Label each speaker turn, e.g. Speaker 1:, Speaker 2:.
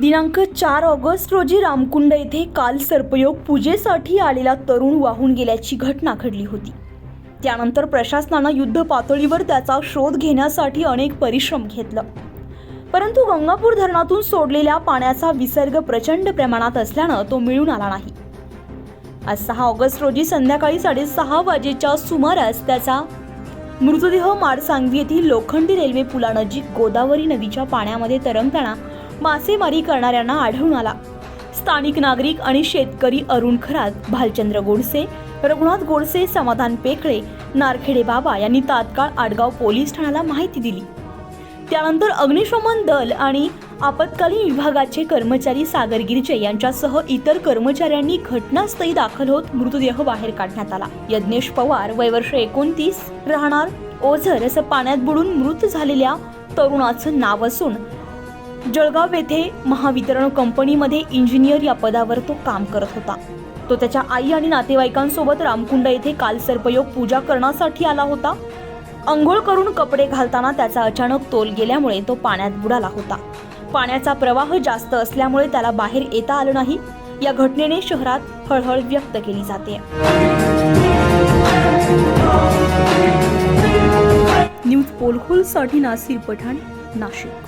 Speaker 1: दिनांक चार ऑगस्ट रोजी रामकुंड येथे काल सर्पयोग पूजेसाठी आलेला तरुण वाहून गेल्याची घटना घडली होती. त्यानंतर प्रशासनानं युद्ध पातळीवर त्याचा शोध घेण्यासाठी अनेक परिश्रम घेतलं. परंतु गंगापूर धरणातून सोडलेल्या पाण्याचा विसर्ग प्रचंड प्रमाणात असल्यानं तो मिळून आला नाही. आज सहा ऑगस्ट रोजी संध्याकाळी साडेसहा वाजेच्या सुमारास त्याचा मृतदेह माडसांगवी येथील लोखंडी रेल्वे पुलानजीक गोदावरी नदीच्या पाण्यामध्ये तरंगताना मासेमारी करणाऱ्यांना आढळून आला. स्थानिक नागरिक आणि शेतकरी अरुण खरात भालचंद्र गोडसे रघुनाथ गोडसे समाधान पेकळे नारखेडे बाबा यांनी तात्काळ आडगाव पोलीस ठाण्याला माहिती दिली. त्यानंतर अग्निशमन दल आणि आपत्कालीन विभागाचे कर्मचारी सागर गिरजे यांच्यासह इतर कर्मचाऱ्यांनी घटनास्थळी दाखल होत मृतदेह बाहेर काढण्यात आला. यज्ञेश पवार वय वर्ष एकोणतीस राहणार ओझर असं पाण्यात बुडून मृत झालेल्या तरुणाचं नाव असून जळगाव येथे महावितरण कंपनीमध्ये इंजिनियर या पदावर तो काम करत होता. तो त्याच्या आई आणि नातेवाईकांसोबत रामकुंड येथे काल सर्पयोग पूजा करण्यासाठी आला होता. अंघोळ करून कपडे घालताना त्याचा अचानक तोल गेल्यामुळे तो पाण्यात बुडाला होता. पाण्याचा प्रवाह जास्त असल्यामुळे त्याला बाहेर येता आलं नाही. या घटनेने शहरात हळहळ व्यक्त केली जाते. न्यूज पोलखोलसाठी नासिर पठाण नाशिक.